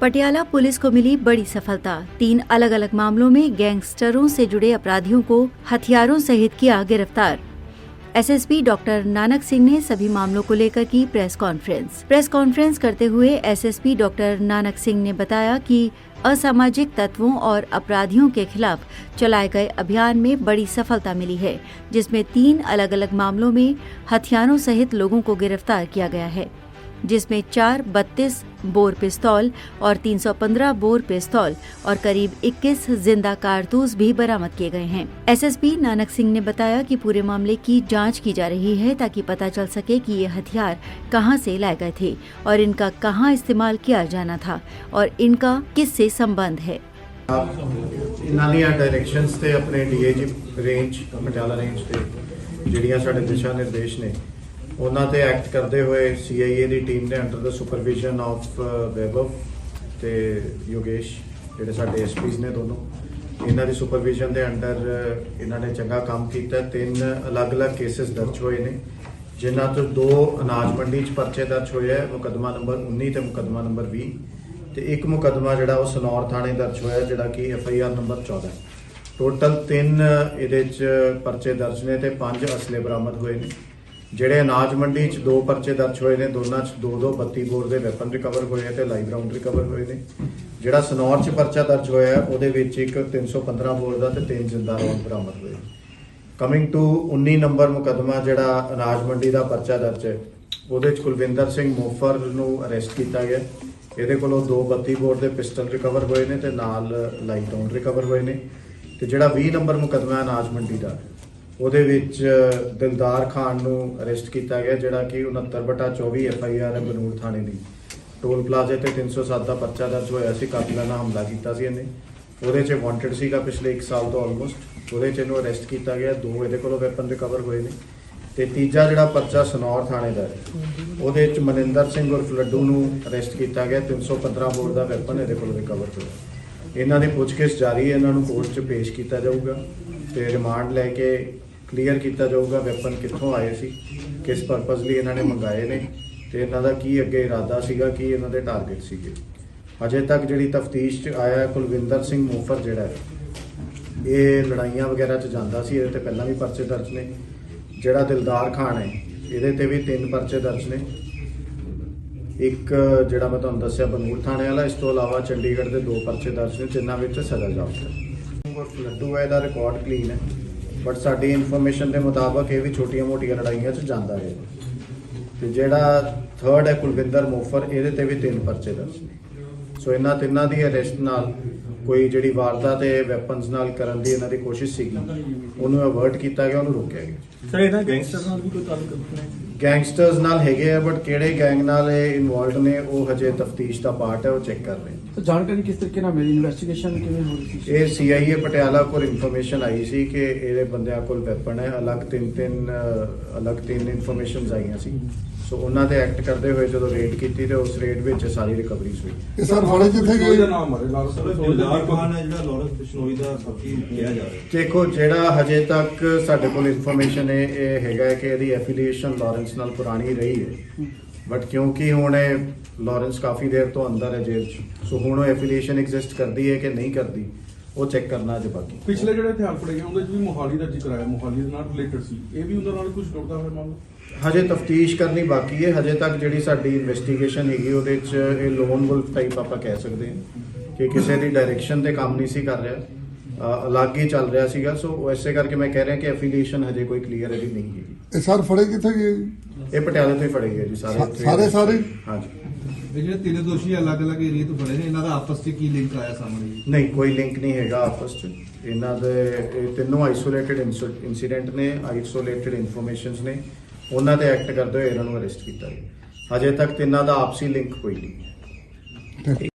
Patiala police को मिली बड़ी सफलता। तीन अलग अलग मामलों में गैंगस्टरों से जुड़े अपराधियों को हथियारों सहित किया गिरफ़्तार। एसएसपी डॉक्टर नानक सिंह ने सभी मामलों को लेकर की प्रेस कॉन्फ्रेंस। प्रेस कॉन्फ्रेंस करते हुए एसएसपी डॉक्टर नानक सिंह ने बताया कि असामाजिक तत्वों और अपराधियों के खिलाफ चलाए गए अभियान में बड़ी सफलता मिली है, जिसमें तीन अलग अलग मामलों में हथियारों सहित लोगों को गिरफ़्तार किया गया है। जिसमें चार बत्तीस बोर पिस्तौल और 315 बोर पिस्तौल और करीब 21 जिंदा कारतूस भी बरामद किए गए हैं एसएसपी नानक सिंह ने बताया कि पूरे मामले की जांच की जा रही है ताकि पता चल सके कि ये हथियार कहां से लाए गए थे और इनका कहां इस्तेमाल किया जाना था और इनका किससे संबंध है ਇਹਨਾਂ ਦੀਆਂ ਡਾਇਰੈਕਸ਼ਨਸ ਤੇ ਆਪਣੇ ਡੀਏਜੀ ਰੇਂਜ ਪਟਿਆਲਾ ਰੇਂਜ ਤੇ ਜਿਹੜੀਆਂ ਸਾਡੇ ਦਿਸ਼ਾ ਨਿਰਦੇਸ਼ ਨੇ ਉਹਨਾਂ ਤੇ ਐਕਟ ਕਰਦੇ ਹੋਏ ਸੀਆਈਏ ਦੀ ਟੀਮ ਦੇ ਅੰਡਰ ਦਾ ਸੁਪਰਵਿਜ਼ਨ ਆਫ ਵੈਭਵ ਤੇ ਯੋਗੇਸ਼ ਜਿਹੜੇ ਸਾਡੇ ਐਸਪੀਸ ਨੇ ਦੋਨੋਂ, ਇਹਨਾਂ ਦੀ ਸੁਪਰਵਿਜ਼ਨ ਦੇ ਅੰਡਰ uh, ਇਹਨਾਂ ਨੇ ਚੰਗਾ ਕੰਮ ਕੀਤਾ। ਤਿੰਨ ਅਲੱਗ-ਅਲੱਗ ਕੇਸਸ ਦਰਜ ਹੋਏ ਨੇ, ਜਿਨ੍ਹਾਂ ਤੋਂ ਦੋ ਅਨਾਜ ਮੰਡੀ 'ਚ ਪਰਚੇ ਦਰਜ ਹੋਏ ਹੈ ਮੁਕੱਦਮਾ ਨੰਬਰ 19 ਤੇ ਮੁਕੱਦਮਾ ਨੰਬਰ 20 ਤੇ ਇੱਕ ਮੁਕੱਦਮਾ ਜਿਹੜਾ ਉਹ ਸਨੌਰ ਥਾਣੇ ਦਰਜ ਹੋਇਆ, ਜਿਹੜਾ ਕਿ F I R number 14 total ਤਿੰਨ ਇਹਦੇ 'ਚ ਪਰਚੇ ਦਰਜ ਨੇ ਤੇ ਪੰਜ ਅਸਲੇ ਬਰਾਮਦ ਹੋਏ ਨੇ। ਜਿਹੜੇ ਅਨਾਜ ਮੰਡੀ 'ਚ ਦੋ ਪਰਚੇ ਦਰਜ ਹੋਏ ਨੇ, ਦੋਨਾਂ 'ਚ ਦੋ ਦੋ 32 ਬੋਰ ਦੇ ਵੈਪਨ ਰਿਕਵਰ ਹੋਏ ਤੇ ਲਾਈਵ ਰਾਉਂਡ ਰਿਕਵਰ ਹੋਏ ਨੇ। ਜਿਹੜਾ ਸਨੌਰ 'ਚ ਪਰਚਾ ਦਰਜ ਹੋਇਆ, ਉਹਦੇ ਵਿੱਚ ਇੱਕ 315 ਬੋਰ ਦਾ ਤੇ ਤਿੰਨ ਜਿੰਦਾ ਰੌਂਦ ਬਰਾਮਦ ਹੋਏ। ਕਮਿੰਗ ਟੂ 19 ਨੰਬਰ ਮੁਕੱਦਮਾ, ਜਿਹੜਾ ਅਨਾਜ ਮੰਡੀ ਦਾ ਪਰਚਾ ਦਰਜ ਹੈ, ਉਹਦੇ 'ਚ ਕੁਲਵਿੰਦਰ ਸਿੰਘ ਮੋਫਰ ਨੂੰ ਅਰੈਸਟ ਕੀਤਾ ਗਿਆ। ਇਹਦੇ ਕੋਲੋਂ ਦੋ 32 ਬੋਰ ਦੇ ਪਿਸਟਲ ਰਿਕਵਰ ਹੋਏ ਨੇ ਤੇ ਨਾਲ ਲਾਈਟ ਰਾਉਂਡ ਰਿਕਵਰ ਹੋਏ ਨੇ। ਤੇ ਜਿਹੜਾ 20 ਨੰਬਰ ਮੁਕੱਦਮਾ ਅਨਾਜ ਮੰਡੀ ਦਾ ਉਹਦੇ ਵਿੱਚ ਦਿਲਦਾਰ ਖਾਨ ਨੂੰ ਅਰੈਸਟ ਕੀਤਾ ਗਿਆ, ਜਿਹੜਾ ਕਿ 69 ਬਟਾ 24 ਐਫ ਆਈ ਆਰ ਹੈ ਬਨੂੜ ਥਾਣੇ ਦੀ। ਟੋਲ ਪਲਾਜ਼ੇ ਤੇ 307 ਦਾ ਪਰਚਾ ਦਰਜ ਹੋਇਆ ਸੀ ਕਾਤਲਾਨਾ ਹਮਲਾ ਕੀਤਾ ਸੀ ਇਹਨੇ। ਉਹਦੇ 'ਚ ਵਾਂਟਡ ਸੀਗਾ ਪਿਛਲੇ 1 ਸਾਲ ਤੋਂ ਆਲਮੋਸਟ ਉਹਦੇ 'ਚ ਇਹਨੂੰ ਅਰੈਸਟ ਕੀਤਾ ਗਿਆ, ਦੋ ਇਹਦੇ ਕੋਲੋਂ ਵੈਪਨ ਰਿਕਵਰ ਹੋਏ ਨੇ। ਤੇ ਤੀਜਾ ਜਿਹੜਾ ਪਰਚਾ ਸਨੌਰ ਥਾਣੇ ਦਾ ਉਹਦੇ 'ਚ ਮਨਿੰਦਰ ਸਿੰਘ ਉਰਫ ਲੱਡੂ ਨੂੰ ਅਰੈਸਟ ਕੀਤਾ ਗਿਆ 315 ਬੋਰ ਦਾ ਵੈਪਨ ਇਹਦੇ ਕੋਲੋਂ ਰਿਕਵਰ ਹੋਇਆ। ਇਹਨਾਂ ਦੀ ਪੁੱਛਗਿੱਛ ਜਾਰੀ ਹੈ, ਇਹਨਾਂ ਨੂੰ ਕੋਰਟ 'ਚ ਪੇਸ਼ ਕੀਤਾ ਜਾਊਗਾ ਤੇ ਰਿਮਾਂਡ ਲੈ ਕੇ ਕਲੀਅਰ ਕੀਤਾ ਜਾਊਗਾ ਵੈਪਨ ਕਿੱਥੋਂ ਆਏ ਸੀ, ਕਿਸ ਪਰਪਸ ਲਈ ਇਹਨਾਂ ਨੇ ਮੰਗਾਏ ਨੇ ਤੇ ਇਹਨਾਂ ਦਾ ਕੀ ਅੱਗੇ ਇਰਾਦਾ ਸੀਗਾ, ਕੀ ਇਹਨਾਂ ਦੇ ਟਾਰਗੇਟ ਸੀਗੇ। ਅਜੇ ਤੱਕ ਜਿਹੜੀ ਤਫਤੀਸ਼ 'ਚ ਆਇਆ ਕੁਲਵਿੰਦਰ ਸਿੰਘ ਮੋਫਰ ਜਿਹੜਾ ਹੈ, ਇਹ ਲੜਾਈਆਂ ਵਗੈਰਾ 'ਚ ਜਾਂਦਾ ਸੀ, ਇਹਦੇ ਤੇ ਪਹਿਲਾਂ ਵੀ ਪਰਚੇ ਦਰਜ ਨੇ। ਜਿਹੜਾ ਦਿਲਦਾਰ ਖਾਨ ਹੈ, ਇਹਦੇ ਤੇ ਵੀ ਤਿੰਨ ਪਰਚੇ ਦਰਜ ਨੇ। ਇੱਕ ਜਿਹੜਾ ਮੈਂ ਤੁਹਾਨੂੰ ਦੱਸਿਆ ਬਨੂੜ ਥਾਣੇ ਵਾਲਾ, ਇਸ ਤੋਂ ਇਲਾਵਾ ਚੰਡੀਗੜ੍ਹ ਦੇ ਦੋ ਪਰਚੇ ਦਰਜ ਨੇ, ਜਿਨ੍ਹਾਂ ਵਿੱਚ ਸਜ਼ਾ ਜਾਪਦਾ ਹੈ। ਲੱਡੂ ਹੈ ਦਾ ਰਿਕਾਰਡ ਕਲੀਨ ਹੈ ਬਟ ਸਾਡੀ ਇਨਫੋਰਮੇਸ਼ਨ ਦੇ ਮੁਤਾਬਕ ਇਹ ਵੀ ਛੋਟੀਆਂ-ਮੋਟੀਆਂ ਲੜਾਈਆਂ 'ਚ ਜਾਂਦਾ ਰਿਹਾ। ਤੇ ਜਿਹੜਾ ਥਰਡ ਹੈ ਕੁਲਵਿੰਦਰ ਮੋਫਰ, ਇਹਦੇ ਤੇ ਵੀ ਤਿੰਨ ਪਰਚੇ ਦਰਜ ਨੇ। ਸੋ ਇਹਨਾਂ ਤਿੰਨਾਂ ਦੀ ਅਰੈਸਟ ਨਾਲ ਕੋਈ ਜਿਹੜੀ ਵਾਰਦਾਤ ਹੈ ਵੈਪਨਸ ਨਾਲ ਕਰਨ ਦੀ ਇਹਨਾਂ ਦੀ ਕੋਸ਼ਿਸ਼ ਸੀਗੀ, ਉਹਨੂੰ ਅਵਰਟ ਕੀਤਾ ਗਿਆ, ਉਹਨੂੰ ਰੋਕਿਆ ਗਿਆ। ਸਰ ਇਹਨਾਂ ਗੈਂਗਸਟਰ ਨਾਲ ਵੀ ਕੋਈ ਤਾਲੁਕ ਨਹੀਂ ਗੈਂਗਸਟਰਸ ਨਾਲ ਹੈਗੇ ਆ ਬਟ ਕਿਹੜੇ ਗੈਂਗ ਨਾਲ ਇਹ ਇਨਵੋਲਡ ਨੇ ਉਹ ਹਜੇ ਤਫਤੀਸ਼ ਦਾ ਪਾਰਟ ਹੈ ਉਹ ਚੈੱਕ ਕਰ ਰਹੇ ਨੇ। ਤਾਂ ਜਾਣਕਾਰੀ ਕਿਸ ਤਰੀਕੇ ਨਾਲ ਮਿਲੀ? ਇਨਵੈਸਟੀਗੇਸ਼ਨ ਕਿਵੇਂ ਹੋ ਰਹੀ ਸੀ? ਇਹ ਸੀਆਈਏ ਪਟਿਆਲਾ ਕੋਲ ਇਨਫੋਰਮੇਸ਼ਨ ਆਈ ਸੀ ਕਿ ਇਹਦੇ ਬੰਦਿਆਂ ਕੋਲ ਵੈਪਨ ਹੈ ਅਲੱਗ ਤਿੰਨ ਤਿੰਨ ਅਲੱਗ ਤਿੰਨ ਇਨਫੋਰਮੇਸ਼ਨਸ ਆਈਆਂ ਸੀ। ਸੋ ਉਹਨਾਂ ਤੇ ਐਕਟ ਕਰਦੇ ਹੋਏ ਜਦੋਂ ਰੇਡ ਕੀਤੀ ਤੇ ਉਸ ਰੇਡ ਵਿੱਚ ਸਾਰੀ ਰਿਕਵਰੀਜ਼ ਹੋਈ। ਇਹ ਸਰ ਜਿੱਥੇ ਦਾ ਗਏ? ਨਾਮ ਹੈ ਲਾਰੈਂਸ ਦਿਲਦਾਰ ਖਾਨ ਹੈ ਜਿਹੜਾ ਲਾਰੈਂਸ ਬਿਸ਼ਨੋਈ ਦਾ ਬਾਕੀ ਕਿਹਾ ਜਾ ਰਿਹਾ ਦੇਖੋ ਜਿਹੜਾ ਹਜੇ ਤੱਕ ਸਾਡੇ ਕੋਲ ਇਨਫੋਰਮੇਸ਼ਨ ਹੈ ਇਹ ਹੈਗਾ ਕਿ ਇਹਦੀ ਐਫੀਲੀਏਸ਼ਨ ਲਾਰੈਂਸ ਨਾਲ ਪੁਰਾਣੀ ਰਹੀ ਹੈ। ਬਟ ਕਿਉਂਕਿ ਹੁਣ ਇਹ ਲਾਰੈਂਸ ਕਾਫੀ ਦੇਰ ਤੋਂ ਅੰਦਰ ਹੈ ਜੇਲ੍ਹ 'ਚ ਸੋ ਹੁਣ ਉਹ ਐਫੀਲੀਏਸ਼ਨ ਐਗਜ਼ਿਸਟ ਕਰਦੀ ਹੈ ਕਿ ਨਹੀਂ ਕਰਦੀ ਉਹ ਚੈੱਕ ਕਰਨਾ ਜੇ ਬਾਕੀ। ਪਿਛਲੇ ਜਿਹੜੇ ਹਥਿਆਰ ਫੜੇ ਗਏ ਉਹਦੇ ਚ ਵੀ ਮੋਹਾਲੀ ਦਾ ਜ਼ਿਕਰ ਆਇਆ ਮੋਹਾਲੀ ਦੇ ਨਾਲ ਰਿਲੇਟਡ ਸੀ। ਇਹ ਵੀ ਉਹਨਾਂ ਨਾਲ ਕੁਝ ਜੁੜਦਾ ਹੋਇਆ ਮਾਮਲਾ? ਹਜੇ ਤਫਤੀਸ਼ ਕਰਨੀ ਬਾਕੀ ਹੈ ਹਜੇ ਤੱਕ ਜਿਹੜੀ ਸਾਡੀ ਇਨਵੈਸਟੀਗੇਸ਼ਨ ਹੈਗੀ ਉਹਦੇ 'ਚ ਇਹ ਲੋਨ ਵੁਲਫ ਟਾਈਪ ਆਪਾਂ ਕਹਿ ਸਕਦੇ ਹਾਂ ਕਿ ਕਿਸੇ ਦੀ ਡਾਇਰੈਕਸ਼ਨ ਤੇ ਕੰਮ ਨਹੀਂ ਸੀ ਕਰ ਰਿਹਾ ਅਲੱਗ ਹੀ ਚੱਲ ਰਿਹਾ ਸੀਗਾ ਸੋ ਐਸੇ ਕਰਕੇ ਮੈਂ ਕਹਿ ਰਿਹਾ ਕਿ ਐਫੀਲੀਏਸ਼ਨ ਹਜੇ ਕੋਈ ਕਲੀਅਰ ਇਹਦੀ ਨਹੀਂ ਹੈਗੀ। ਇਹ ਸਰ ਫੜੇ ਕਿੱਥੇ ਗਏ ਜੀ? ਇਹ ਪਟਿਆਲੇ ਤੋਂ ਹੀ ਫੜੇ ਗਏ ਜੀ ਸਾਰੇ ਸਾ- ਉੱਥੇ- ਸਾਰੇ ਸਾਰੇ? ਹਾਂਜੀ। ਇਹ ਜਿਹੜੇ ਤਿੰਨ ਦੋਸ਼ੀ ਅਲੱਗ-ਅਲੱਗ ਏਰੀਆ ਤੋਂ ਫੜੇ ਨੇ ਇਹਨਾਂ ਦਾ ਆਪਸ 'ਚ ਕੀ ਲਿੰਕ ਆਇਆ ਸਾਹਮਣੇ? ਜੀ ਨਹੀਂ ਕੋਈ ਲਿੰਕ ਨਹੀਂ ਹੈਗਾ ਆਪਸ 'ਚ। ਇਹਨਾਂ ਦੇ ਇਹ ਤਿੰਨੋਂ ਆਈਸੋਲੇਟਡ ਇਨਸੀਡੈਂਟ ਨੇ ਆਈਸੋਲੇਟਡ ਇਨਫੋਰਮੇਸ਼ਨਸ ਨੇ। ਉਹਨਾਂ ਤੇ ਐਕਟ ਕਰਦੇ ਹੋਏ ਇਹਨਾਂ ਨੂੰ ਅਰੈਸਟ ਕੀਤਾ ਗਿਆ। ਹਜੇ ਤੱਕ ਤਿੰਨਾਂ ਦਾ ਆਪਸੀ ਲਿੰਕ ਕੋਈ ਨਹੀਂ